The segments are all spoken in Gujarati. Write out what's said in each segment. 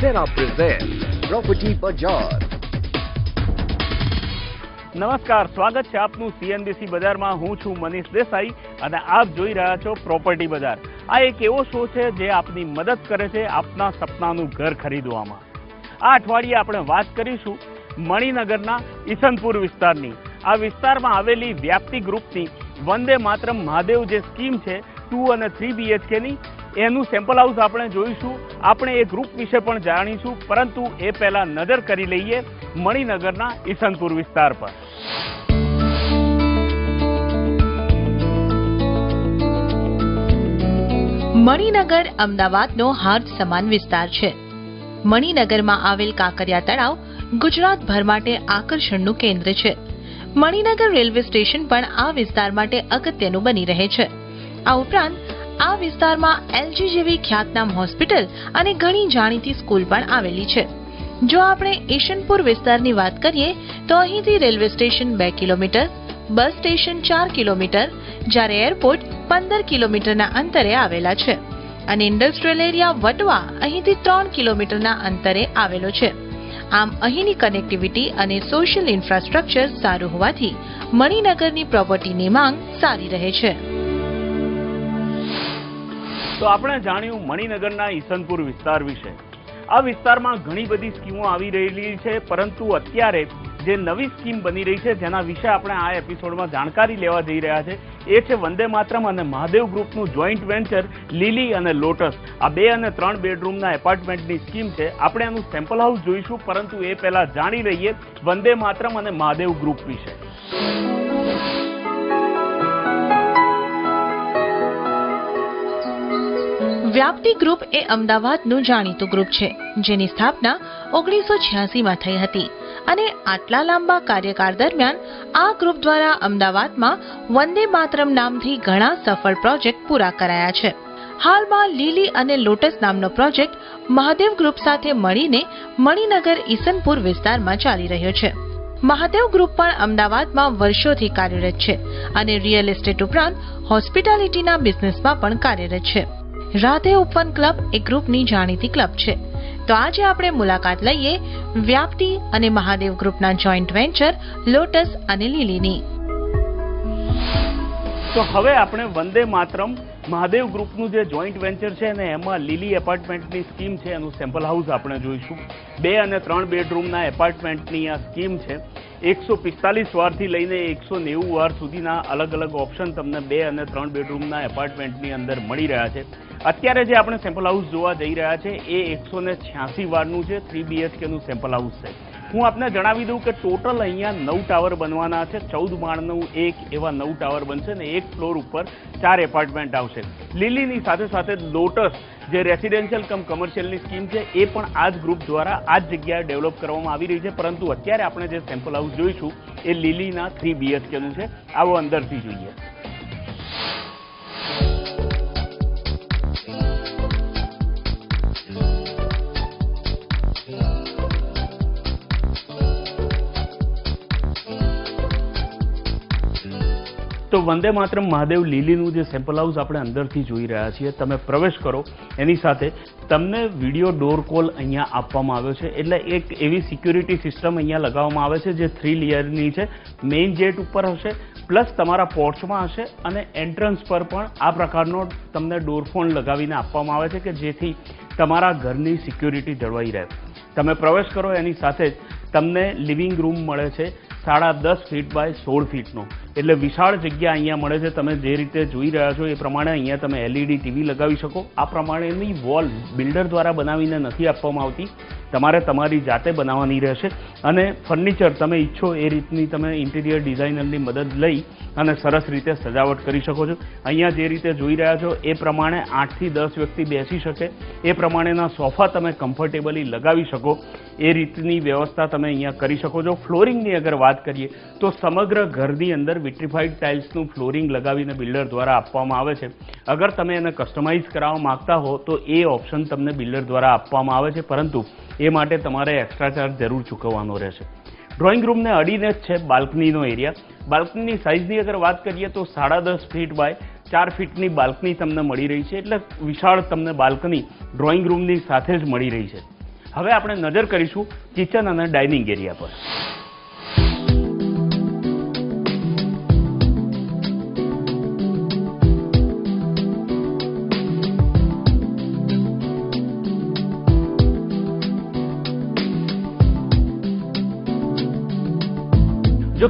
Serra presents Property Bazaar. નમસ્કાર, સ્વાગત છે આપનું સીએનબીસી બજારમાં. હું છું મનીષ દેસાઈ અને આપ જોઈ રહ્યા છો પ્રોપર્ટી બજાર આ એક એવો શો છે જે આપની મદદ કરે છે આપના સપનાનું ઘર ખરીદવામાં. આ અઠવાડિયે આપણે વાત કરીશું મણિનગરના ઈસનપુર વિસ્તારની. આ વિસ્તારમાં આવેલી વ્યાપ્તિ ગ્રુપની વંદે માત્ર મહાદેવ જે સ્કીમ છે, ટુ અને થ્રી બીએચકેની એનું સેમ્પલ હાઉસ આપણે જોઈશું. આપણે એ ગ્રુપ વિશે પણ જાણીશું. પરંતુ એ પહેલા નજર કરી લઈએ મણિનગરના ઈસનપુર વિસ્તાર પર. મણિનગર અમદાવાદનો હાર્દ સમાન વિસ્તાર છે. મણિનગરમાં આવેલ કાંકરિયા તળાવ ગુજરાતભર માટે આકર્ષણનું કેન્દ્ર છે. મણિનગર રેલવે સ્ટેશન પણ આ વિસ્તાર માટે અગત્યનું બની રહે છે. આ ઉપરાંત આ વિસ્તારમાં એલજી જેવી ખ્યાતનામ હોસ્પિટલ અને ઘણી જાણીતી સ્કૂલ પણ આવેલી છે. જો આપણે ઈશનપુર વિસ્તારની વાત કરીએ, તો અહીંથી રેલવે સ્ટેશન બે કિલોમીટર, બસ સ્ટેશન ચાર કિલોમીટર, જ્યારે એરપોર્ટ પંદર કિલોમીટરના અંતરે આવેલા છે. અને ઇન્ડસ્ટ્રીયલ એરિયા વટવા અહીંથી ત્રણ કિલોમીટરના અંતરે આવેલો છે. આમ અહીંની કનેક્ટિવિટી અને સોશિયલ ઇન્ફ્રાસ્ટ્રક્ચર સારું હોવાથી મણિનગરની પ્રોપર્ટીની માંગ સારી રહે છે. તો આપણે જાણ્યું મણિનગરના ઈસનપુર વિસ્તાર વિશે. આ વિસ્તારમાં ઘણી બધી સ્કીમો આવી રહેલી છે, પરંતુ અત્યારે જે નવી સ્કીમ બની રહી છે, જેના વિશે આપણે આ એપિસોડમાં જાણકારી લેવા જઈ રહ્યા છે, એ છે વંદે માતરમ અને મહાદેવ ગ્રુપનું જોઈન્ટ વેન્ચર લીલી અને લોટસ. આ બે અને ત્રણ બેડરૂમના એપાર્ટમેન્ટની સ્કીમ છે. આપણે એનું સેમ્પલ હાઉસ જોઈશું, પરંતુ એ પહેલા જાણી લઈએ વંદે માતરમ અને મહાદેવ ગ્રુપ વિશે. વ્યાપ્તિ ગ્રુપ એ અમદાવાદનું જાણીતું ગ્રુપ છે, જેની સ્થાપના ઓગણીસો છ્યાસીમાં થઈ હતી. અને આટલા લાંબા કાર્યકાળ દરમિયાન આ ગ્રુપ દ્વારા અમદાવાદમાં વંદે માતરમ નામથી ઘણા સફળ પ્રોજેક્ટ પૂરા કરાયા છે. હાલમાં લીલી અને લોટસ નામનો પ્રોજેક્ટ મહાદેવ ગ્રુપ સાથે મળીને મણિનગર ઈસનપુર વિસ્તારમાં ચાલી રહ્યો છે. મહાદેવ ગ્રુપ પણ અમદાવાદમાં વર્ષોથી કાર્યરત છે અને રિયલ એસ્ટેટ ઉપરાંત હોસ્પિટાલિટીના બિઝનેસમાં પણ કાર્યરત છે. રાધે ઓપન ક્લબ એ ગ્રુપની જાણીતી ક્લબ છે. તો આજે આપણે મુલાકાત લઈએ વ્યાપ્તિ અને મહાદેવ ગ્રુપના જોઈન્ટ વેન્ચર લોટસ અને લીલીની. તો હવે આપણે વંદે માતરમ મહાદેવ ગ્રુપનું જે જોઈન્ટ વેન્ચર છે ને એમાં લીલી એપાર્ટમેન્ટની સ્કીમ છે, એનું સેમ્પલ હાઉસ આપણે જોઈશું. બે અને ત્રણ બેડરૂમના એપાર્ટમેન્ટની આ સ્કીમ છે. એકસો પિસ્તાલીસ વારથી લઈને એકસો નેવું વાર સુધીના અલગ અલગ ઓપ્શન તમને બે અને ત્રણ બેડરૂમના એપાર્ટમેન્ટની અંદર મળી રહ્યા છે. અત્યારે જે આપણે સેમ્પલ હાઉસ જોવા જઈ રહ્યા છે, એ એકસો ને છ્યાસી વારનું છે થ્રી બીએચકેનું સેમ્પલ હાઉસ છે. હું આપને જણાવી દઉં કે ટોટલ અહીંયા નવ ટાવર બનવાના છે, ચૌદ માળનું એક એવા નવ ટાવર બનશે ને એક ફ્લોર ઉપર ચાર એપાર્ટમેન્ટ આવશે. લીલીની સાથે સાથે લોટસ જે રેસિડેન્શિયલ કમ કમર્શિયલની સ્કીમ છે, એ પણ આ જ ગ્રુપ દ્વારા આ જ જગ્યાએ ડેવલપ કરવામાં આવી રહી છે. પરંતુ અત્યારે આપણે જે સેમ્પલ હાઉસ જોઈશું, એ લીલીના થ્રી બીએચકેનું છે. આવો અંદરથી જોઈએ. તો વંદે માત્ર મહાદેવ લીલીનું જે સેમ્પલ હાઉસ આપણે અંદરથી જોઈ રહ્યા છીએ, તમે પ્રવેશ કરો. એની સાથે તમને વીડિયો ડોર કોલ અહીંયા આપવામાં આવ્યો છે. એટલે એક એવી સિક્યુરિટી સિસ્ટમ અહીંયા લગાવવામાં આવે છે જે થ્રી લેયરની છે. મેઇન ગેટ ઉપર હશે પ્લસ તમારા પોર્ચમાં હશે અને એન્ટ્રન્સ પર પણ આ પ્રકારનો તમને ડોરફોન લગાવીને આપવામાં આવે છે કે જેથી તમારા ઘરની સિક્યુરિટી જળવાઈ રહે. તમે પ્રવેશ કરો, એની સાથે જ તમને લિવિંગ રૂમ મળે છે સાડા દસ ફીટ બાય સોળ ફીટનો એટલે વિશાળ જગ્યા અહીંયા મળે છે. તમે જે રીતે જોઈ રહ્યા છો એ પ્રમાણે અહીંયા તમે એલઈડી ટીવી લગાવી શકો. આ પ્રમાણેની વોલ બિલ્ડર દ્વારા બનાવીને નથી આપવામાં આવતી. તમારે તમારી જાતે બનાવવાની રહેશે. અને ફર્નિચર તમે ઈચ્છો એ રીતની તમે ઇન્ટિરિયર ડિઝાઇનરની મદદ લઈ અને સરસ રીતે સજાવટ કરી શકો છો. અહીંયા જે રીતે જોઈ રહ્યા છો એ પ્રમાણે આઠથી દસ વ્યક્તિ બેસી શકે. એ પ્રમાણેના સોફા તમે કમ્ફર્ટેબલી લગાવી શકો. એ રીતની વ્યવસ્થા તમે અહીંયા કરી શકો છો. ફ્લોરિંગની અગર વાત કરીએ તો સમગ્ર ઘરની અંદર વિટ્રીફાઈડ ટાઇલ્સનું ફ્લોરિંગ લગાવીને બિલ્ડર દ્વારા આપવામાં આવે છે. અગર તમે એને કસ્ટમાઇઝ કરાવવા માગતા હો તો એ ઓપ્શન તમને બિલ્ડર દ્વારા આપવામાં આવે છે. પરંતુ એ માટે તમારે એક્સ્ટ્રા ચાર્જ જરૂર ચૂકવવાનો રહેશે. ડ્રોઈંગ રૂમને અડીને જ છે બાલ્કનીનો એરિયા બાલ્કનીની સાઇઝની અગર વાત કરીએ તો સાડા દસ ફીટ બાય ચાર ફીટની બાલ્કની તમને મળી રહી છે. એટલે વિશાળ તમને બાલ્કની ડ્રોઈંગ રૂમની સાથે જ મળી રહી છે. હવે આપણે નજર કરીશું કિચન અને ડાઇનિંગ એરિયા પર.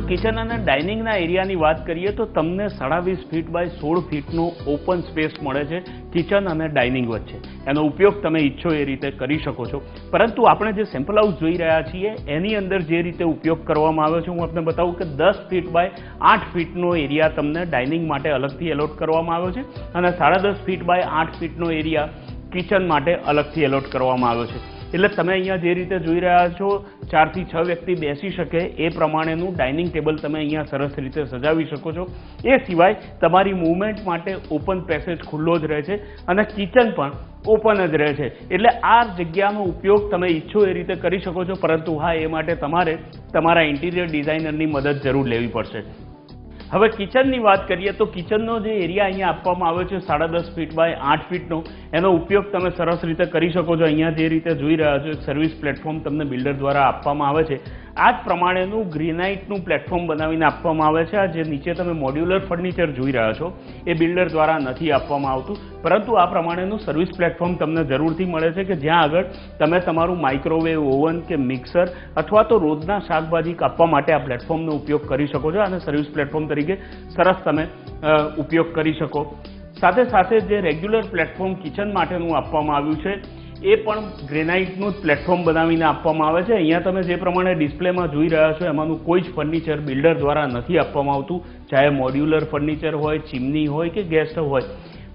કિચન અને ડાઇનિંગના એરિયાની વાત કરીએ તો તમને સાડા વીસ ફીટ બાય સોળ ફીટનો ઓપન સ્પેસ મળે છે કિચન અને ડાઇનિંગ વચ્ચે. એનો ઉપયોગ તમે ઈચ્છો એ રીતે કરી શકો છો. પરંતુ આપણે જે સેમ્પલ હાઉસ જોઈ રહ્યા છીએ, એની અંદર જે રીતે ઉપયોગ કરવામાં આવ્યો છે, હું આપને બતાવું કે દસ ફીટ બાય આઠ ફીટનો એરિયા તમને ડાઇનિંગ માટે અલગથી એલોટ કરવામાં આવ્યો છે અને સાડા દસ ફીટ બાય આઠ ફીટનો એરિયા કિચન માટે અલગથી એલોટ કરવામાં આવ્યો છે. એટલે તમે અહીંયા જે રીતે જોઈ રહ્યા છો ચારથી છ વ્યક્તિ બેસી શકે એ પ્રમાણેનું ડાઇનિંગ ટેબલ તમે અહીંયા સરસ રીતે સજાવી શકો છો. એ સિવાય તમારી મૂવમેન્ટ માટે ઓપન પેસેજ ખુલ્લો જ રહે છે અને કિચન પણ ઓપન જ રહે છે. એટલે આ જગ્યાનો ઉપયોગ તમે ઈચ્છો એ રીતે કરી શકો છો, પરંતુ હા, એ માટે તમારે તમારા ઇન્ટિરિયર ડિઝાઇનરની મદદ જરૂર લેવી પડશે. હવે કિચનની વાત કરીએ તો કિચનનો જે એરિયા અહીંયા આપવામાં આવ્યો છે સાડા દસ ફીટ બાય આઠ ફીટનો એનો ઉપયોગ તમે સરસ રીતે કરી શકો છો. અહીંયા જે રીતે જોઈ રહ્યા છો સર્વિસ પ્લેટફોર્મ તમને બિલ્ડર દ્વારા આપવામાં આવે છે. આ જ પ્રમાણેનું ગ્રેનાઇટનું પ્લેટફોર્મ બનાવીને આપવામાં આવે છે. આ જે નીચે તમે મોડ્યુલર ફર્નિચર જોઈ રહ્યા છો, એ બિલ્ડર દ્વારા નથી આપવામાં આવતું. પરંતુ આ પ્રમાણેનું સર્વિસ પ્લેટફોર્મ તમને જરૂરથી મળે છે કે જ્યાં આગળ તમે તમારું માઇક્રોવેવ ઓવન કે મિક્સર અથવા તો રોજના શાકભાજી કાપવા માટે આ પ્લેટફોર્મનો ઉપયોગ કરી શકો છો. અને સર્વિસ પ્લેટફોર્મ તરીકે સરસ તમે ઉપયોગ કરી શકો. સાથે સાથે જે રેગ્યુલર પ્લેટફોર્મ કિચન માટેનું આપવામાં આવ્યું છે એ પણ ગ્રેનાઇટનું જ પ્લેટફોર્મ બનાવીને આપવામાં આવે છે. અહીંયા તમે જે પ્રમાણે ડિસ્પ્લેમાં જોઈ રહ્યા છો, એમાંનું કોઈ જ ફર્નિચર બિલ્ડર દ્વારા નથી આપવામાં આવતું. ચાહે મોડ્યુલર ફર્નિચર હોય, ચીમની હોય કે ગેસ્ટ હોય.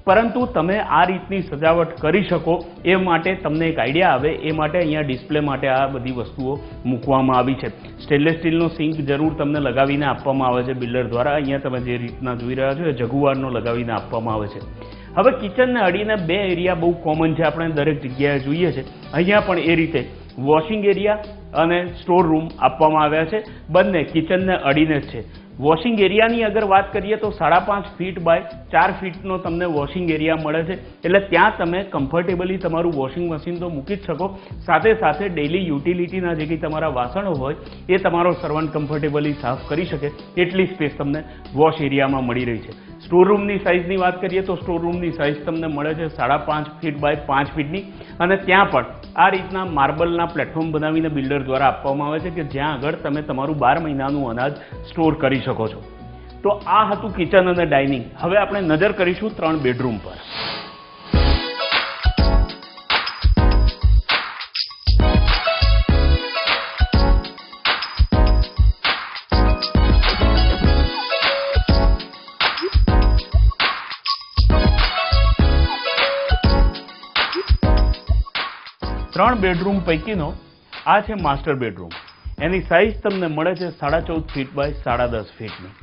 પરંતુ તમે આ રીતની સજાવટ કરી શકો. એ માટે તમને એક આઈડિયા આવે. એ માટે અહીંયા ડિસ્પ્લે માટે આ બધી વસ્તુઓ મૂકવામાં આવી છે. સ્ટેનલેસ સ્ટીલનો સિંક જરૂર તમને લગાવીને આપવામાં આવે છે બિલ્ડર દ્વારા. અહીંયા તમે જે રીતના જોઈ રહ્યા છો, એ જગુવારનો લગાવીને આપવામાં આવે છે. હવે કિચનને અડીને બે એરિયા બહુ કોમન છે, આપણે દરેક જગ્યાએ જોઈએ છે. અહીંયા પણ એ રીતે વોશિંગ એરિયા અને સ્ટોર રૂમ આપવામાં આવ્યા છે. બંને કિચનને અડીને જ છે. વોશિંગ એરિયાની અગર વાત કરીએ તો સાડા પાંચ ફીટ બાય ચાર ફીટનો તમને વોશિંગ એરિયા મળે છે. એટલે ત્યાં તમે કમ્ફર્ટેબલી તમારું વોશિંગ મશીન તો મૂકી જ શકો. સાથે સાથે ડેઇલી યુટિલિટીના જે કંઈ તમારા વાસણો હોય, એ તમારો સર્વન્ટ કમ્ફર્ટેબલી સાફ કરી શકે. એટલી સ્પેસ તમને વોશ એરિયામાં મળી રહી છે. સ્ટોર રૂમની સાઇઝની વાત કરીએ તો સ્ટોર રૂમની સાઇઝ તમને મળે છે સાડા પાંચ ફીટ બાય પાંચ ફીટની અને ત્યાં પણ આ રીતના માર્બલના પ્લેટફોર્મ બનાવીને બિલ્ડર દ્વારા આપવામાં આવે છે કે જ્યાં આગળ તમે તમારું બાર મહિનાનું અનાજ સ્ટોર કરી શકો છો. તો આ હતું કિચન અને ડાઇનિંગ હવે આપણે નજર કરીશું ત્રણ બેડરૂમ પર. ત્રણ બેડરૂમ પૈકીનો આ છે માસ્ટર બેડરૂમ એની સાઇઝ તમને મળે છે સાડા ચૌદ ફીટ બાય સાડા દસ ફીટની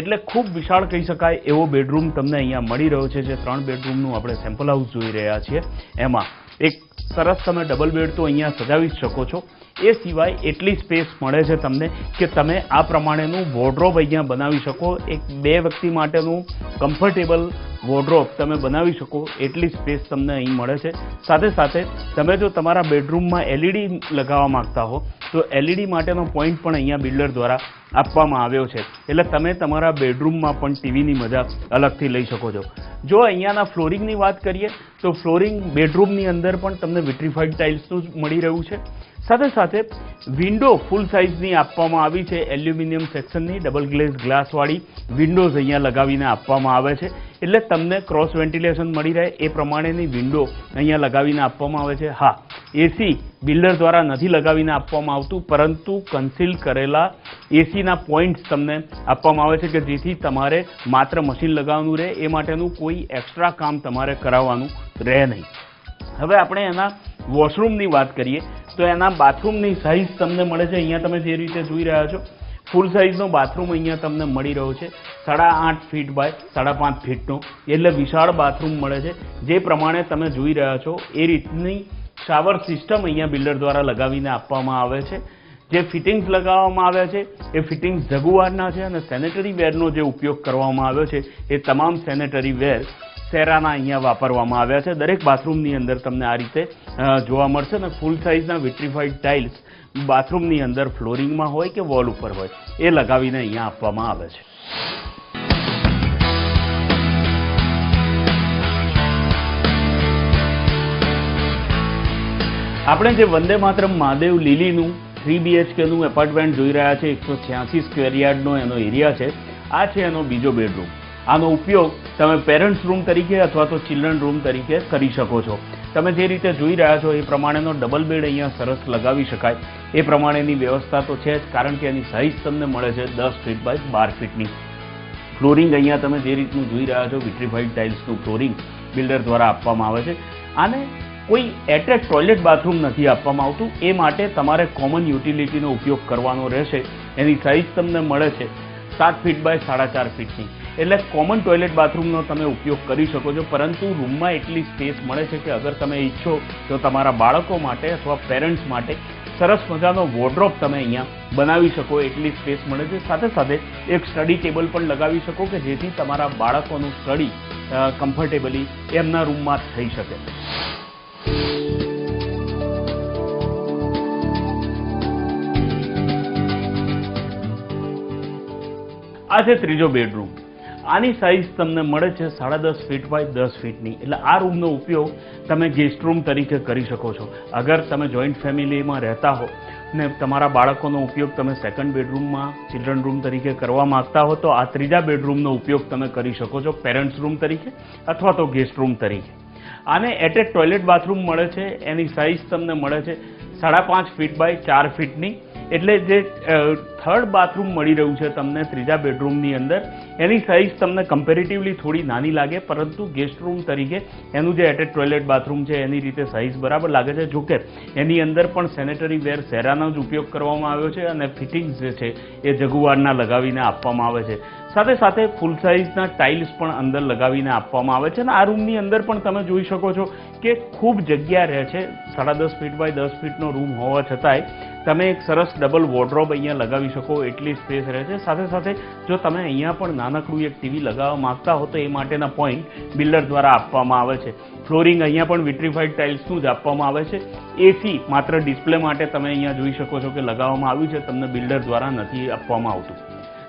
એટલે ખૂબ વિશાળ કહી શકાય એવો બેડરૂમ તમને અહીંયા મળી રહ્યો છે, જે ત્રણ બેડરૂમનું આપણે સેમ્પલ હાઉસ જોઈ રહ્યા છીએ. એમાં એક સરસ તમે ડબલ બેડ તો અહીંયા સજાવી જ શકો છો. એ સિવાય એટલી સ્પેસ મળે છે તમને કે તમે આ પ્રમાણેનું વોર્ડ્રોબ અહીંયા બનાવી શકો. એક બે વ્યક્તિ માટેનું કમ્ફર્ટેબલ વોર્ડરોબ તમે બનાવી શકો, એટલી સ્પેસ તમને અહીં મળે છે. સાથે સાથે તમે જો તમારા બેડરૂમમાં એલઈડી લગાવવા માંગતા હો, તો એલઈડી માટેનો પોઈન્ટ પણ અહીંયા બિલ્ડર દ્વારા આપવામાં આવ્યો છે. એટલે તમે તમારા બેડરૂમમાં પણ ટીવીની મજા અલગથી લઈ શકો છો. જો અહીંયાના ફ્લોરિંગની વાત કરીએ, તો ફ્લોરિંગ બેડરૂમની અંદર પણ તમને વિટ્રીફાઈડ ટાઇલ્સનું મળી રહ્યું છે. સાથે સાથે વિન્ડો ફૂલ સાઇઝની આપવામાં આવી છે. એલ્યુમિનિયમ સેક્શનની ડબલ ગ્લેઝ ગ્લાસવાળી વિન્ડોઝ અહીંયા લગાવીને આપવામાં આવે છે. એટલે તમને ક્રોસ વેન્ટિલેશન મળી રહે એ પ્રમાણેની વિન્ડો અહીંયા લગાવીને આપવામાં આવે છે. હા એસી બિલ્ડર દ્વારા નથી લગાવીને આપવામાં આવતું, પરંતુ કન્સીલ કરેલા એસીના પોઈન્ટ્સ તમને આપવામાં આવે છે કે જેથી તમારે માત્ર મશીન લગાવવાનું રહે, એ માટેનું કોઈ એક્સ્ટ્રા કામ તમારે કરાવવાનું રહે નહીં. હવે આપણે એના વોશરૂમની વાત કરીએ. તો એના બાથરૂમની સાઇઝ તમને મળે છે. અહીંયા તમે જે રીતે જોઈ રહ્યા છો ફૂલ સાઇઝનો બાથરૂમ અહીંયા તમને મળી રહ્યો છે. સાડા આઠ ફીટ બાય સાડા પાંચ ફીટનો એટલે વિશાળ બાથરૂમ મળે છે. જે પ્રમાણે તમે જોઈ રહ્યા છો, એ રીતની શાવર સિસ્ટમ અહીંયા બિલ્ડર દ્વારા લગાવીને આપવામાં આવે છે. જે ફિટિંગ્સ લગાવવામાં આવ્યા છે, એ ફિટિંગ્સ જગુઆરના છે અને સેનેટરી વેરનો જે ઉપયોગ કરવામાં આવ્યો છે, એ તમામ સેનેટરી વેર સેરાના અહીંયા વાપરવામાં આવ્યા છે. દરેક બાથરૂમની અંદર તમને આ રીતે જોવા મળશે ને ફૂલ સાઇઝના વિટ્રીફાઈડ ટાઇલ્સ બાથરૂમની અંદર ફ્લોરિંગમાં હોય કે વોલ ઉપર હોય, એ લગાવીને અહીંયા આપવામાં આવે છે. આપણે જે વંદે માતરમ મહાદેવ લીલીનું થ્રી બીએચકેનું એપાર્ટમેન્ટ જોઈ રહ્યા છે, એકસો છ્યાસી સ્ક્વેર યાર્ડનો એનો એરિયા છે. આ છે એનો બીજો બેડરૂમ આનો ઉપયોગ તમે પેરેન્ટ્સ રૂમ તરીકે અથવા તો ચિલ્ડ્રન રૂમ તરીકે કરી શકો છો. તમે જે રીતે જોઈ રહ્યા છો એ પ્રમાણેનો ડબલ બેડ અહીંયા સરસ લગાવી શકાય. એ પ્રમાણેની વ્યવસ્થા તો છે જ, કારણ કે એની સાઇઝ તમને મળે છે દસ ફીટ બાય બાર ફીટની ફ્લોરિંગ અહીંયા તમે જે રીતનું જોઈ રહ્યા છો વિટ્રીફાઈડ ટાઇલ્સનું ફ્લોરિંગ બિલ્ડર દ્વારા આપવામાં આવે છે. આને કોઈ એટેચ ટોયલેટ બાથરૂમ નથી આપવામાં આવતું. એ માટે તમારે કોમન યુટિલિટીનો ઉપયોગ કરવાનો રહેશે. એની સાઇઝ તમને મળે છે સાત ફીટ બાય સાડા ચાર ફીટની એટલે કોમન ટોયલેટ બાથરૂમનો તમે ઉપયોગ કરી શકો છો, પરંતુ રૂમમાં એટલી સ્પેસ મળે છે કે અગર તમે ઈચ્છો તો તમારા બાળકો માટે અથવા પેરેન્ટ્સ માટે સરસ મજાનો વોર્ડ્રોપ તમે અહીંયા બનાવી શકો, એટલી સ્પેસ મળે છે. સાથે સાથે એક સ્ટડી ટેબલ પણ લગાવી શકો કે જેથી તમારા બાળકોનું સ્ટડી કમ્ફર્ટેબલી એમના રૂમમાં થઈ શકે. આ છે ત્રીજો બેડરૂમ આની સાઇઝ તમને મળે છે સાડા દસ ફીટ બાય દસ ફીટની એટલે આ રૂમનો ઉપયોગ તમે ગેસ્ટ રૂમ તરીકે કરી શકો છો. અગર તમે જોઈન્ટ ફેમિલીમાં રહેતા હો ને તમારા બાળકોનો ઉપયોગ તમે સેકન્ડ બેડરૂમમાં ચિલ્ડ્રન રૂમ તરીકે કરવા માંગતા હો, તો આ ત્રીજા બેડરૂમનો ઉપયોગ તમે કરી શકો છો પેરેન્ટ્સ રૂમ તરીકે અથવા તો ગેસ્ટ રૂમ તરીકે. આને એટેચ ટોયલેટ બાથરૂમ મળે છે. એની સાઇઝ તમને મળે છે સાડા પાંચ ફીટ બાય ચાર ફીટની એટલે જે થર્ડ બાથરૂમ મળી રહ્યું છે તમને, ત્રીજા બેડરૂમની અંદર. એની સાઇઝ તમને કમ્પેરેટિવલી થોડી નાની લાગે, પરંતુ ગેસ્ટ રૂમ તરીકે એનું જે એટેચ ટોયલેટ બાથરૂમ છે, એની રીતે સાઇઝ બરાબર લાગે છે. જોકે, એની અંદર પણ સેનેટરી વેર સેરાનો જ ઉપયોગ કરવામાં આવ્યો છે અને ફિટિંગ્સ જે છે, એ જગુવારના લગાવીને આપવામાં આવે છે. સાથે સાથે ફૂલ સાઇઝના ટાઇલ્સ પણ અંદર લગાવીને આપવામાં આવે છે. અને આ રૂમની અંદર પણ તમે જોઈ શકો છો કે ખૂબ જગ્યા રહે છે. સાડા દસ ફીટ બાય દસ ફીટનો રૂમ હોવા છતાંય તમે એક સરસ ડબલ વોર્ડરોબ અહીંયા લગાવી શકો, એટલી સ્પેસ રહે છે. સાથે સાથે જો તમે અહીંયા પણ નાનકડું એક ટીવી લગાવવા માંગતા હો તો એ માટેના પોઈન્ટ બિલ્ડર દ્વારા આપવામાં આવે છે. ફ્લોરિંગ અહીંયા પણ વિટ્રીફાઈડ ટાઇલ્સનું જ આપવામાં આવે છે. એસી માત્ર ડિસ્પ્લે માટે તમે અહીંયા જોઈ શકો છો કે લગાવવામાં આવ્યું છે, તમને બિલ્ડર દ્વારા નથી આપવામાં આવતું.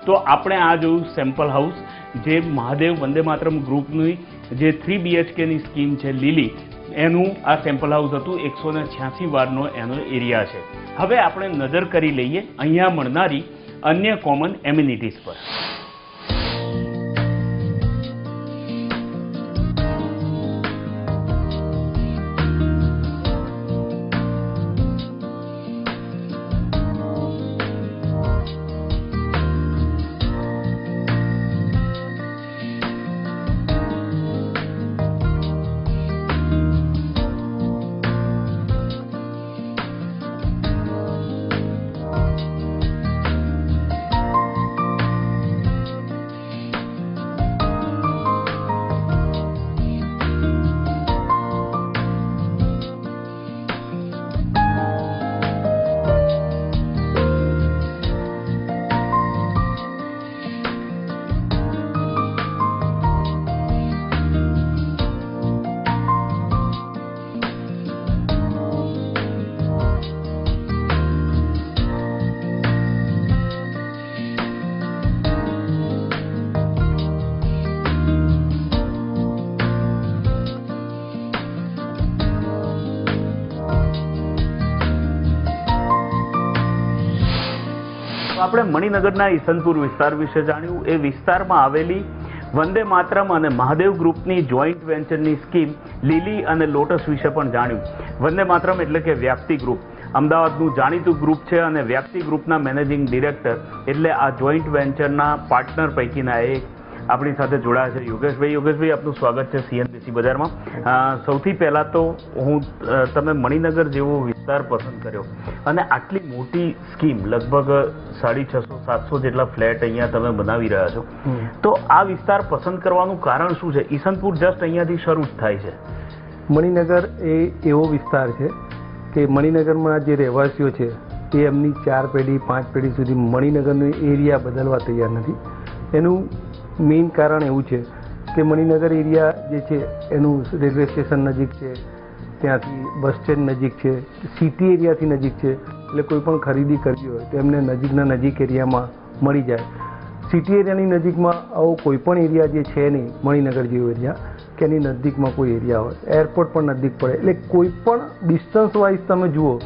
તો આપણે આ જોયું સેમ્પલ હાઉસ જે મહાદેવ વંદે માતરમ ગ્રુપની જે થ્રી બીએચકેની સ્કીમ છે, લીલી એનું આ સેમ્પલ હાઉસ હતું એકસો ને છ્યાસી વારનો એનો એરિયા છે. હવે આપણે નજર કરી લઈએ અહીંયા મળનારી અન્ય કોમન એમ્યુનિટીઝ પર. આપણે મણિનગરના ઈસનપુર વિસ્તાર વિશે જાણ્યું. એ વિસ્તારમાં આવેલી વંદે માતરમ અને મહાદેવ ગ્રુપની જોઈન્ટ વેન્ચરની સ્કીમ લીલી અને લોટસ વિશે પણ જાણ્યું. વંદે માતરમ એટલે કે વ્યાપ્તિ ગ્રુપ. અમદાવાદનું જાણીતું ગ્રુપ છે અને વ્યાપ્તિ ગ્રુપના મેનેજિંગ ડિરેક્ટર એટલે આ જોઈન્ટ વેન્ચરના પાર્ટનર પૈકીના એક આપણી સાથે જોડાયા છે યોગેશભાઈ. યોગેશભાઈ આપનું સ્વાગત છે સીએનબીસી બજારમાં. સૌથી પહેલાં તો હું તમે મણિનગર જેવો વિસ્તાર પસંદ કર્યો અને આટલી મોટી સ્કીમ લગભગ સાડી છસો સાતસો જેટલા ફ્લેટ અહીંયા તમે બનાવી રહ્યા છો. તો આ વિસ્તાર પસંદ કરવાનું કારણ શું છે? ઈસનપુર જસ્ટ અહીંયાથી શરૂ જ થાય છે. મણિનગર એ એવો વિસ્તાર છે કે મણિનગરમાં જે રહેવાસીઓ છે એ એમની ચાર પેઢી પાંચ પેઢી સુધી મણિનગરનો એરિયા બદલવા તૈયાર નથી. એનું મેઇન કારણ એવું છે કે મણિનગર એરિયા જે છે, એનું રેલવે સ્ટેશન નજીક છે, ત્યાંથી બસ સ્ટેન્ડ નજીક છે, સિટી એરિયાથી નજીક છે, એટલે કોઈ પણ ખરીદી કરવી હોય તો એમને નજીકના નજીક એરિયામાં મળી જાય સિટી એરિયાની નજીકમાં આવો કોઈ પણ એરિયા જે છે નહીં, મણિનગર જેવો એરિયા, કે એની નજીકમાં કોઈ એરિયા હોય, એરપોર્ટ પણ નજીક પડે, એટલે કોઈ પણ ડિસ્ટન્સ વાઇઝ તમે જુઓ,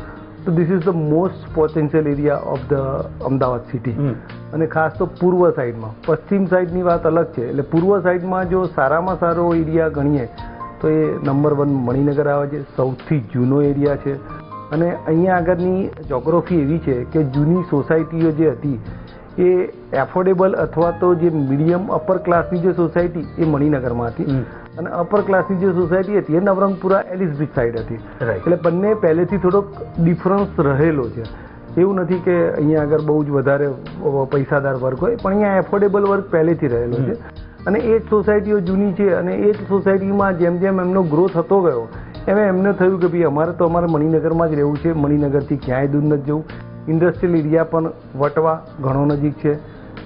તો this is the most potential area of the Ahmedabad city. અને ખાસ તો પૂર્વ સાઈડમાં. પશ્ચિમ સાઈડની વાત અલગ છે. એટલે પૂર્વ સાઈડમાં જો સારામાં સારો એરિયા ગણીએ તો એ નંબર વન મણિનગર આવે છે સૌથી જૂનો એરિયા છે. અને અહીંયા આગળની જોગ્રાફી એવી છે કે જૂની સોસાયટીઓ જે હતી એ એફોર્ડેબલ અથવા તો જે મીડિયમ અપર ક્લાસની જે સોસાયટી એ મણિનગરમાં હતી. અને અપર ક્લાસની જે સોસાયટી હતી એ નવરંગપુરા એલિસ બ્રિજ સાઈડ હતી. એટલે બંને પહેલેથી થોડોક ડિફરન્સ રહેલો છે. એવું નથી કે અહીંયા આગળ બહુ જ વધારે પૈસાદાર વર્ગ હોય પણ અહીંયા એફોર્ડેબલ વર્ગ પહેલેથી રહેલો છે. અને એ જ સોસાયટીઓ જૂની છે અને એ જ સોસાયટીમાં જેમ જેમ એમનો ગ્રો થતો ગયો એમ એમને થયું કે ભાઈ અમારે તો અમારે મણિનગરમાં જ રહેવું છે મણિનગરથી ક્યાંય દૂર નથી જવું. ઇન્ડસ્ટ્રીયલ એરિયા પણ વટવા ઘણો નજીક છે.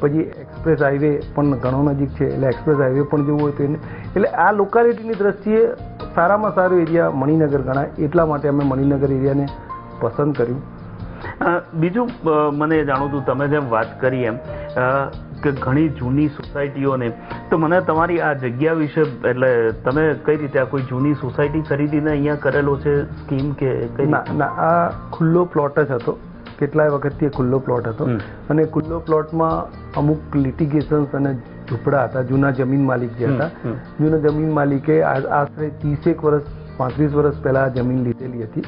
પછી એક્સપ્રેસ હાઈવે પણ ઘણો નજીક છે. એટલે એક્સપ્રેસ હાઈવે પણ જવું હોય તો એને એટલે આ લોકાલિટીની દ્રષ્ટિએ સારામાં સારો એરિયા મણિનગર ગણાય. એટલા માટે અમે મણિનગર એરિયાને પસંદ કર્યું. બીજું મને જાણવું હતું તમે જેમ વાત કરી એમ કે ઘણી જૂની સોસાયટીઓને તો મને તમારી આ જગ્યા વિશે એટલે તમે કઈ રીતે આ કોઈ જૂની સોસાયટી ખરીદીને અહીંયા કરેલો છે સ્કીમ કે ના ના આ ખુલ્લો પ્લોટ જ હતો. કેટલાય વખતથી ખુલ્લો પ્લોટ હતો. અને ખુલ્લો પ્લોટમાં અમુક લિટિગેશન્સ અને ઝૂંપડા હતા જૂના જમીન માલિક જે હતા. જૂના જમીન માલિકે આશરે ત્રીસેક વર્ષ પાંત્રીસ વર્ષ પહેલા જમીન લીધેલી હતી.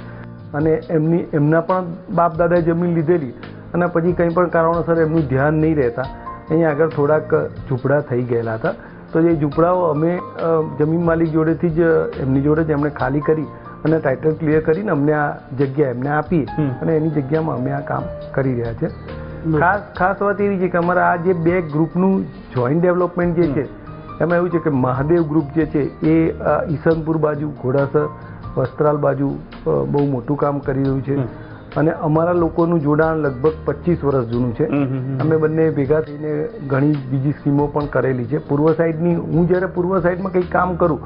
અને એમની એમના પણ બાપ દાદાએ જમીન લીધેલી. અને પછી કંઈ પણ કારણોસર એમનું ધ્યાન નહીં રહેતા. અહીંયા આગળ થોડાક ઝૂંપડા થઈ ગયેલા હતા. તો એ ઝૂંપડાઓ અમે જમીન માલિક જોડેથી જ એમની જોડે જ એમણે ખાલી કરી અને ટાઇટલ ક્લિયર કરીને અમને આ જગ્યા એમને આપી. અને એની જગ્યામાં અમે આ કામ કરી રહ્યા છે. ખાસ ખાસ વાત એવી છે કે અમારા આ જે બે ગ્રુપનું જોઈન્ટ ડેવલપમેન્ટ જે છે એમાં એવું છે કે મહાદેવ ગ્રુપ જે છે એ ઈસનપુર બાજુ ઘોડાસર વસ્ત્રાલ બાજુ બહુ મોટું કામ કરી રહ્યું છે. અને અમારા લોકોનું જોડાણ લગભગ પચીસ વર્ષ જૂનું છે. અમે બંને ભેગા થઈને ઘણી બીજી સ્કીમો પણ કરેલી છે. પૂર્વ સાઈડની હું જ્યારે પૂર્વ સાઈડમાં કંઈક કામ કરું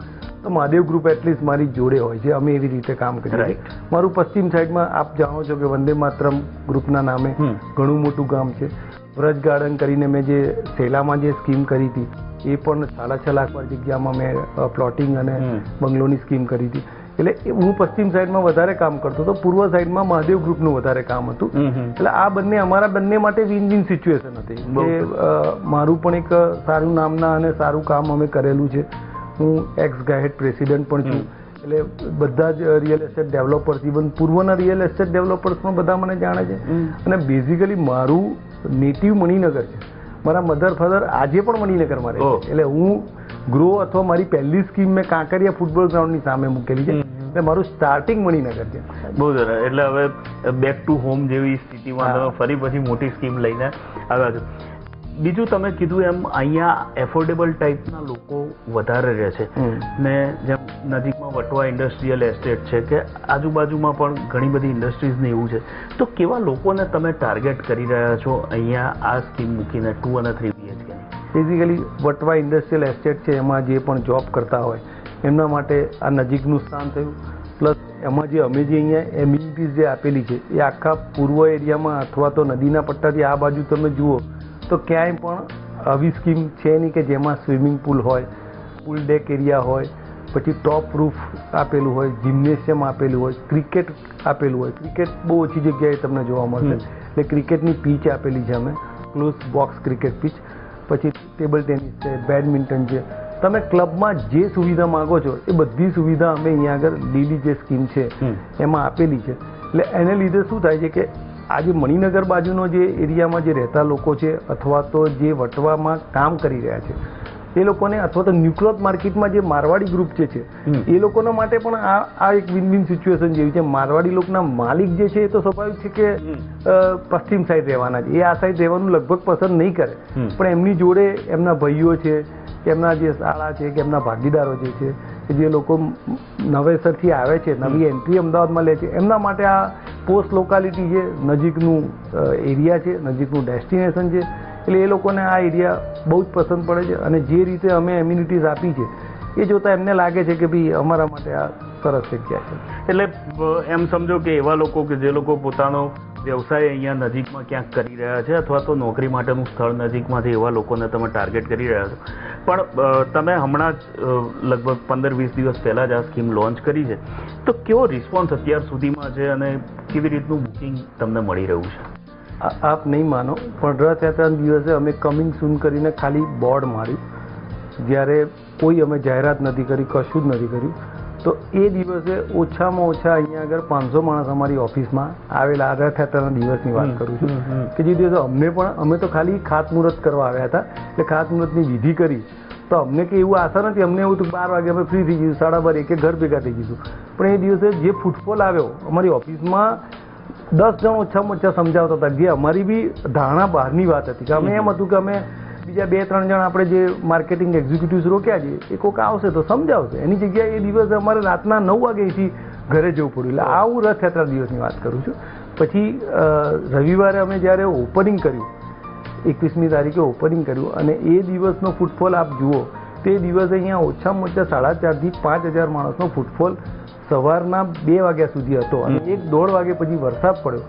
તો મહાદેવ ગ્રુપ એટલીસ્ટ મારી જોડે હોય છે. અમે એવી રીતે કામ કરીએ મારું પશ્ચિમ સાઈડમાં આપ જાણો છો કે વંદે માતરમ ગ્રુપના નામે ઘણું મોટું ગામ છે. વ્રજ ગાર્ડન કરીને મેં જે સેલામાં જે સ્કીમ કરી હતી એ પણ સાડા છ લાખ જગ્યામાં મેં પ્લોટિંગ અને બંગલોની સ્કીમ કરી હતી. એટલે હું પશ્ચિમ સાઈડમાં વધારે કામ કરતો હતો. પૂર્વ સાઈડમાં મહાદેવ ગ્રુપનું વધારે કામ હતું. એટલે આ બંને અમારા બંને માટે વિન વિન સિચ્યુએશન હતી કે મારું પણ એક સારું નામના અને સારું કામ અમે કરેલું છે. હું એક્સ ગાહેડ પ્રેસિડેન્ટ પણ છું. એટલે બધા જ રિયલ એસ્ટેટ ડેવલપર્સ ઇવન પૂર્વના રિયલ એસ્ટેટ ડેવલપર્સ પણ બધા મને જાણે છે. અને બેઝિકલી મારું નેટિવ મણિનગર છે. મારા મધર ફાધર આજે પણ મણિનગરમાં રહે છે. એટલે હું ગ્રો અથવા મારી પહેલી સ્કીમ મેં કાંકરિયા ફૂટબોલ ગ્રાઉન્ડની સામે મૂકેલી છે. હમ. મારું સ્ટાર્ટિંગ મણિનગર છે. બહુ સરસ. એટલે હવે બેક ટુ હોમ જેવી સ્થિતિમાં તમે ફરી પછી મોટી સ્કીમ લઈને આવ્યા છો. બીજું તમે કીધું એમ અહીંયા એફોર્ડેબલ ટાઈપના લોકો વધારે રહે છે. ને જેમ નજીકમાં વટવા ઇન્ડસ્ટ્રીયલ એસ્ટેટ છે કે આજુબાજુમાં પણ ઘણી બધી ઇન્ડસ્ટ્રીઝ ને એવું છે. તો કેવા લોકોને તમે ટાર્ગેટ કરી રહ્યા છો અહીંયા આ સ્કીમ મૂકીને ટુ અને three BHK basically Vatva industrial estate છે એમાં જે પણ જોબ કરતા હોય એમના માટે આ નજીકનું સ્થાન થયું. પ્લસ એમાં જે અમે જે અહીંયા એમ્યુનિટીઝ જે આપેલી છે એ આખા પૂર્વ એરિયામાં અથવા તો નદીના પટ્ટાથી આ બાજુ તમે જુઓ તો ક્યાંય પણ આવી સ્કીમ છે નહીં કે જેમાં સ્વિમિંગ પુલ હોય પુલ ડેક એરિયા હોય પછી ટોપ રૂફ આપેલું હોય જિમ્નેશિયમ આપેલું હોય ક્રિકેટ આપેલું હોય. ક્રિકેટ બહુ ઓછી જગ્યાએ તમને જોવા મળશે. એટલે ક્રિકેટની પીચ આપેલી છે અમે. ક્લોઝ બોક્સ ક્રિકેટ પીચ પછી ટેબલ ટેનિસ છે બેડમિન્ટન છે. તમે ક્લબમાં જે સુવિધા માંગો છો એ બધી સુવિધા અમે અહીંયા આગળ લીલી જે સ્કીમ છે એમાં આપેલી છે. એટલે એને લીધે શું થાય છે કે આજે મણિનગર બાજુનો જે એરિયામાં જે રહેતા લોકો છે અથવા તો જે વટવામાં કામ કરી રહ્યા છે એ લોકોને અથવા તો ન્યુક્લોથ માર્કેટમાં જે મારવાડી ગ્રુપ જે છે એ લોકોના માટે પણ આ આ એક વિન વિન સિચ્યુએશન જેવી છે. મારવાડી લોકોના માલિક જે છે એ તો સ્વાભાવિક છે કે પશ્ચિમ સાઈડ રહેવાના છે. એ આ સાઈડ રહેવાનું લગભગ પસંદ નહીં કરે. પણ એમની જોડે એમના ભાઈઓ છે કે એમના જે શાળા છે કે એમના ભાગીદારો જે છે કે જે લોકો નવેસરથી આવે છે નવી એન્ટ્રી અમદાવાદમાં લે છે એમના માટે આ પોસ્ટ લોકાલિટી છે નજીકનું એરિયા છે નજીકનું ડેસ્ટિનેશન છે એટલે એ લોકોને આ એરિયા બહુ જ પસંદ પડે છે અને જે રીતે અમે એમ્યુનિટીઝ આપી છે, એ જોતાં એમને લાગે છે કે ભાઈ અમારા માટે આ સરસ જગ્યા છે. એટલે એમ સમજો કે એવા લોકો કે જે લોકો પોતાનો વ્યવસાય અહીંયા નજીકમાં ક્યાંક કરી રહ્યા છે અથવા તો નોકરી માટેનું સ્થળ નજીકમાંથી એવા લોકોને તમે ટાર્ગેટ કરી રહ્યા છો. પણ તમે હમણાં જ લગભગ પંદર વીસ દિવસ પહેલાં જ આ સ્કીમ લોન્ચ કરી છે. તો કેવો રિસ્પોન્સ અત્યાર સુધીમાં છે અને કેવી રીતનું બુકિંગ તમને મળી રહ્યું છે? આપ નહીં માનો પણ રથયાત્રાના દિવસે અમે કમિંગ સૂન કરીને ખાલી બોર્ડ માર્યું. જ્યારે કોઈ અમે જાહેરાત નથી કરી કશું જ નથી કર્યું. તો એ દિવસે ઓછામાં ઓછા અહીંયા આગળ પાંચસો માણસ અમારી ઓફિસમાં આવેલા આ રથયાત્રાના દિવસની વાત કરું છું. કે જે દિવસે અમને પણ અમે તો ખાલી ખાતમુહૂર્ત કરવા આવ્યા હતા. એટલે ખાતમુહૂર્તની વિધિ કરી. તો અમને કે એવું આશા નથી અમને એવું હતું બાર વાગે અમે ફ્રી થઈ ગયું સાડા બાર એકે ઘર ભેગા થઈ ગયું પણ એ દિવસે જે ફૂટફોલ આવ્યો અમારી ઓફિસમાં દસ જણ ઓછામાં ઓછા સમજાવતા હતા. જે અમારી બી ધારણા બહારની વાત હતી. કે અમે એમ હતું કે અમે બીજા બે ત્રણ જણ આપણે જે માર્કેટિંગ એક્ઝિક્યુટિવ્સ રોક્યા છે એ કોઈક આવશે તો સમજાવશે. એની જગ્યાએ એ દિવસે અમારે રાતના નવ વાગ્યાથી ઘરે જવું પડ્યું. એટલે આ હું રથયાત્રા દિવસની વાત કરું છું. પછી રવિવારે અમે જ્યારે ઓપનિંગ કર્યું એકવીસમી તારીખે ઓપનિંગ કર્યું અને એ દિવસનો ફૂટફોલ આપ જુઓ તે દિવસે અહીંયા ઓછામાં ઓછા સાડા ચારથી પાંચ હજાર માણસનો ફૂટફોલ સવારના બે વાગ્યા સુધી હતો અને એક દોઢ વાગે પછી વરસાદ પડ્યો.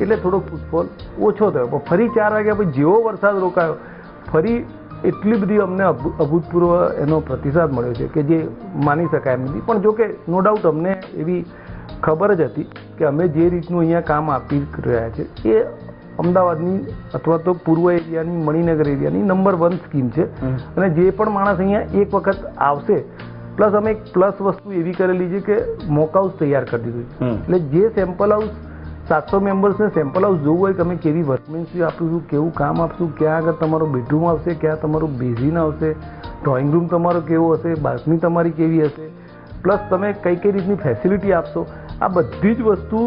એટલે થોડો ફૂટફોલ ઓછો થયો. પણ ફરી ચાર વાગ્યા પછી જેવો વરસાદ રોકાયો ફરી એટલી બધી અમને અભૂ- અભૂતપૂર્વ એનો પ્રતિસાદ મળ્યો છે કે જે માની શકાય એમ નથી. પણ જો કે નો ડાઉટ અમને એવી ખબર જ હતી કે અમે જે રીતનું અહીંયા કામ આપી રહ્યા છે એ અમદાવાદની અથવા તો પૂર્વ એરિયાની મણિનગર એરિયાની નંબર વન સ્કીમ છે. અને જે પણ માણસ અહીંયા એક વખત આવશે પ્લસ અમે એક પ્લસ વસ્તુ એવી કરેલી છે કે મોક હાઉસ તૈયાર કરી દીધું એટલે જે સેમ્પલ હાઉસ સાતસો મેમ્બર્સને સેમ્પલ હાઉસ જોવું હોય કે અમે કેવી વર્કમેનશીપ આપીશું કેવું કામ આપશું ક્યાં આગળ તમારો બેડરૂમ આવશે ક્યાં તમારું બેઝિન આવશે ડ્રોઈંગ રૂમ તમારો કેવો હશે બાલ્કની તમારી કેવી હશે. પ્લસ તમે કઈ કઈ રીતની ફેસિલિટી આપશો આ બધી જ વસ્તુ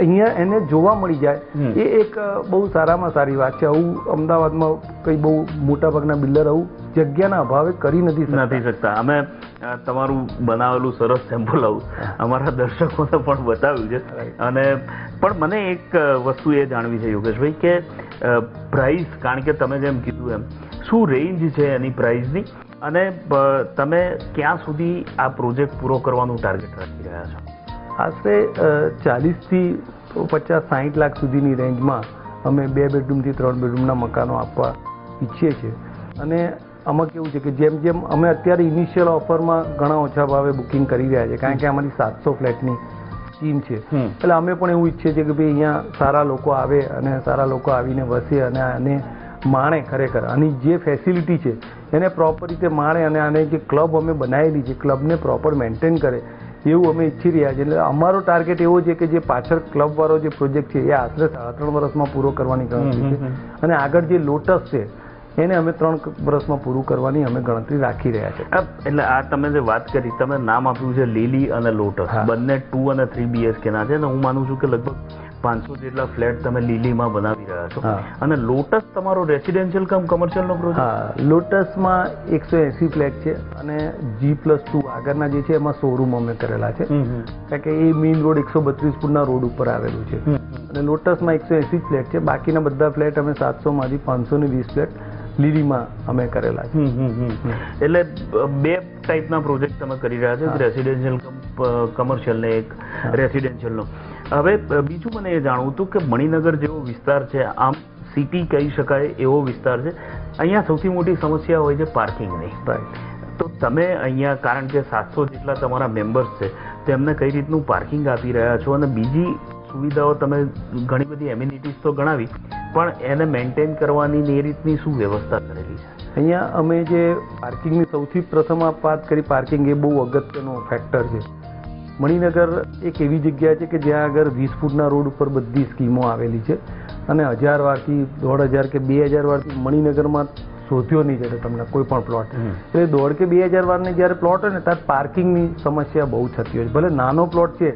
અહીંયા એને જોવા મળી જાય. એ એક બહુ સારામાં સારી વાત છે. આવું અમદાવાદમાં કંઈ બહુ મોટાભાગના બિલ્ડર આવું જગ્યાના અભાવે કરી નથી નથી શકતા. અમે તમારું બનાવેલું સરસ સેમ્પલ આવું. અમારા દર્શકોને પણ બતાવ્યું છે. અને પણ મને એક વસ્તુ એ જાણવી છે યોગેશભાઈ કે પ્રાઇસ કારણ કે તમે જેમ કીધું એમ શું રેન્જ છે એની પ્રાઇસની અને તમે ક્યાં સુધી આ પ્રોજેક્ટ પૂરો કરવાનું ટાર્ગેટ રાખી રહ્યા છો? આશરે ચાલીસથી પચાસ સાહીઠ લાખ સુધીની રેન્જમાં અમે બે બેડરૂમથી ત્રણ બેડરૂમના મકાનો આપવા ઈચ્છીએ છીએ. અને આમાં કેવું છે કે જેમ જેમ અમે અત્યારે ઇનિશિયલ ઓફરમાં ઘણા ઓછા ભાવે બુકિંગ કરી રહ્યા છે કારણ કે અમારી સાતસો ફ્લેટની સ્કીમ છે. એટલે અમે પણ એવું ઈચ્છીએ છીએ કે ભાઈ અહીંયા સારા લોકો આવે અને સારા લોકો આવીને વસે અને આને માણે ખરેખર. આની જે ફેસિલિટી છે એને પ્રોપર રીતે માણે અને આને જે ક્લબ અમે બનાવેલી છે ક્લબને પ્રોપર મેન્ટેન કરે એવું અમે ઈચ્છી રહ્યા છીએ. એટલે અમારો ટાર્ગેટ એવો છે કે જે પાછળ ક્લબવાળો જે પ્રોજેક્ટ છે એ આશરે સાડા ત્રણ વર્ષમાં પૂરો કરવાની ગણતરી છે. અને આગળ જે લોટસ છે એને અમે ત્રણ વર્ષમાં પૂરું કરવાની અમે ગણતરી રાખી રહ્યા છે. એટલે આ તમે જે વાત કરી તમે નામ આપ્યું છે લીલી અને લોટસ. બંને ટુ અને થ્રી બીએચકે ના છે અને હું માનું છું કે લગભગ પાંચસો જેટલા ફ્લેટ તમે લીલીમાં બનાવી રહ્યા છો. અને લોટસ તમારો રેસિડેન્શિયલ કમ કમર્શિયલનો પ્રોજેક્ટ લોટસમાં એકસો એસી ફ્લેટ છે અને જી પ્લસ ટુ આગળના જે છે એમાં શોરૂમ અમે કરેલા છે. કારણ કે એ મેઇન રોડ એકસો બત્રીસ ફૂટના રોડ ઉપર આવેલું છે. અને લોટસમાં એકસો એસી ફ્લેટ છે. બાકીના બધા ફ્લેટ અમે સાતસોમાંથી પાંચસો ને વીસ ફ્લેટ લીલીમાં અમે કરેલા છે. એટલે બે ટાઈપના પ્રોજેક્ટ તમે કરી રહ્યા છો. રેસિડેન્શિયલ કમર્શિયલ ને એક રેસિડેન્શિયલનો હવે બીજું મને એ જાણવું હતું કે મણિનગર જેવો વિસ્તાર છે આમ સિટી કહી શકાય એવો વિસ્તાર છે. અહીંયા સૌથી મોટી સમસ્યા હોય છે પાર્કિંગની રાઈટ તો તમે અહીંયા કારણ કે સાતસો જેટલા તમારા મેમ્બર્સ છે તેમને કઈ રીતનું પાર્કિંગ આપી રહ્યા છો? અને બીજી સુવિધાઓ તમે ઘણી બધી એમ્યુનિટીઝ તો ગણાવી. પણ એને મેન્ટેન કરવાની ને એ રીતની શું વ્યવસ્થા કરેલી છે? અહીંયા અમે જે પાર્કિંગની સૌથી પ્રથમ આપ વાત કરી પાર્કિંગ એ બહુ અગત્યનો ફેક્ટર છે. મણિનગર એક એવી જગ્યા છે કે જ્યાં આગળ વીસ ફૂટના રોડ ઉપર બધી સ્કીમો આવેલી છે. અને હજાર વારથી દોઢ હજાર કે બે હજાર વારથી મણિનગરમાં શોધ્યો નહીં જતો તમને કોઈ પણ પ્લોટ. એટલે દોઢ કે બે હજાર વારને જ્યારે પ્લોટ હોય ને ત્યારે પાર્કિંગની સમસ્યા બહુ થતી હોય છે. ભલે નાનો પ્લોટ છે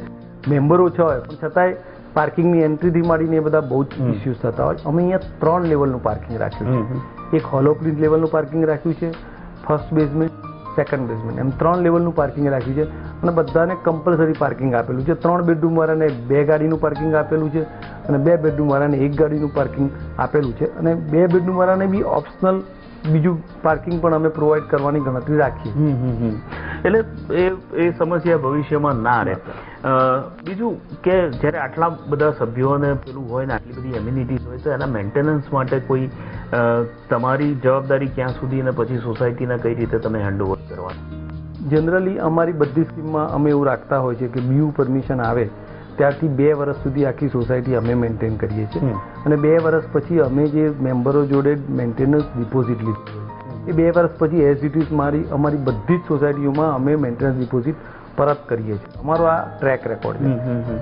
મેમ્બર ઓછા હોય પણ છતાંય પાર્કિંગની એન્ટ્રીથી માંડીને એ બધા બહુ જ ઇસ્યુઝ થતા હોય. અમે અહીંયા ત્રણ લેવલનું પાર્કિંગ રાખ્યું છે. એક હોલો પ્રિન્ટ લેવલનું પાર્કિંગ રાખ્યું છે ફર્સ્ટ બેઝમેન્ટ સેકન્ડ બેઝમેન્ટ એમ ત્રણ લેવલનું પાર્કિંગ રાખ્યું છે અને બધાને કમ્પલસરી પાર્કિંગ આપેલું છે. ત્રણ બેડરૂમવાળાને બે ગાડીનું પાર્કિંગ આપેલું છે અને બે બેડરૂમવાળાને એક ગાડીનું પાર્કિંગ આપેલું છે. અને બે બેડરૂમવાળાને બી ઓપ્શનલ બીજું પાર્કિંગ પણ અમે પ્રોવાઈડ કરવાની ગણતરી રાખીએ. હમ. એટલે એ એ સમસ્યા ભવિષ્યમાં ના રહે. બીજું કે જ્યારે આટલા બધા સભ્યોને પેલું હોય ને આટલી બધી એમ્યુનિટીઝ હોય તો એના મેન્ટેનન્સ માટે કોઈ તમારી જવાબદારી ક્યાં સુધી અને પછી સોસાયટીના કઈ રીતે તમે હેન્ડઓવર કરવાનું? જનરલી અમારી બધી સ્કીમમાં અમે એવું રાખતા હોય છે કે મ્યુ પરમિશન આવે ત્યારથી બે વર્ષ સુધી આખી સોસાયટી અમે મેન્ટેન કરીએ છીએ. અને બે વર્ષ પછી અમે જે મેમ્બરો જોડે મેન્ટેનન્સ ડિપોઝિટ લીધી એ બે વર્ષ પછી એઝ ઇટ ઇઝ મારી અમારી બધી જ સોસાયટીઓમાં અમે મેન્ટેનન્સ ડિપોઝિટ પરત કરીએ છીએ. અમારો આ ટ્રેક રેકોર્ડ છે.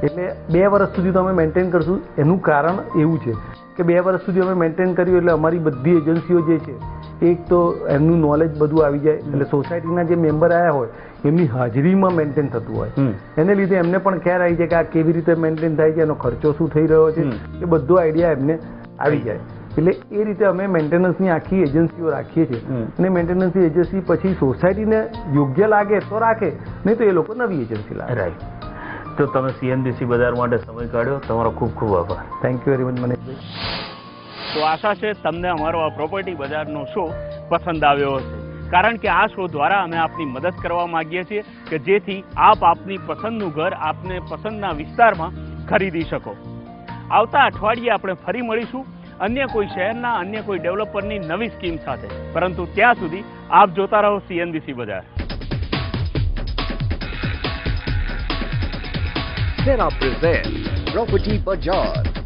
એટલે બે વર્ષ સુધી તો અમે મેન્ટેન કરશું. એનું કારણ એવું છે કે બે વર્ષ સુધી અમે મેન્ટેન કર્યું એટલે અમારી બધી એજન્સીઓ જે છે એક તો એમનું નોલેજ બધું આવી જાય. એટલે સોસાયટીના જે મેમ્બર આવ્યા હોય એમની હાજરીમાં મેન્ટેન થતું હોય. એને લીધે એમને પણ ખ્યાલ આવી જાય કે આ કેવી રીતે મેન્ટેન થાય છે એનો ખર્ચો શું થઈ રહ્યો છે. એ બધો આઈડિયા એમને આવી જાય. એટલે એ રીતે અમે મેન્ટેનન્સની આખી એજન્સીઓ રાખીએ છીએ. અને મેન્ટેનન્સની એજન્સી પછી સોસાયટીને યોગ્ય લાગે તો રાખે નહીં તો એ લોકો નવી એજન્સી લાગે રાઈટ તો તમે સીએનબીસી બજાર માટે સમય કાઢ્યો. તમારો ખૂબ ખૂબ આભાર. Thank you very much Manishbhai. તો આશા છે તમને અમારો આ પ્રોપર્ટી બજારનો શો પસંદ આવ્યો હશે. કારણ કે આ શો દ્વારા અમે આપની મદદ કરવા માગીએ છીએ કે જેથી આપ આપની પસંદનું ઘર આપને પસંદના વિસ્તારમાં ખરીદી શકો. આવતા અઠવાડિયે આપણે ફરી મળીશું. અન્ય કોઈ શહેરના, અન્ય કોઈ ડેવલપરની નવી સ્કીમ સાથે પરંતુ ત્યાં સુધી આપ જોતા રહો સીએનબીસી બજાર Cera presents Property Bazaar.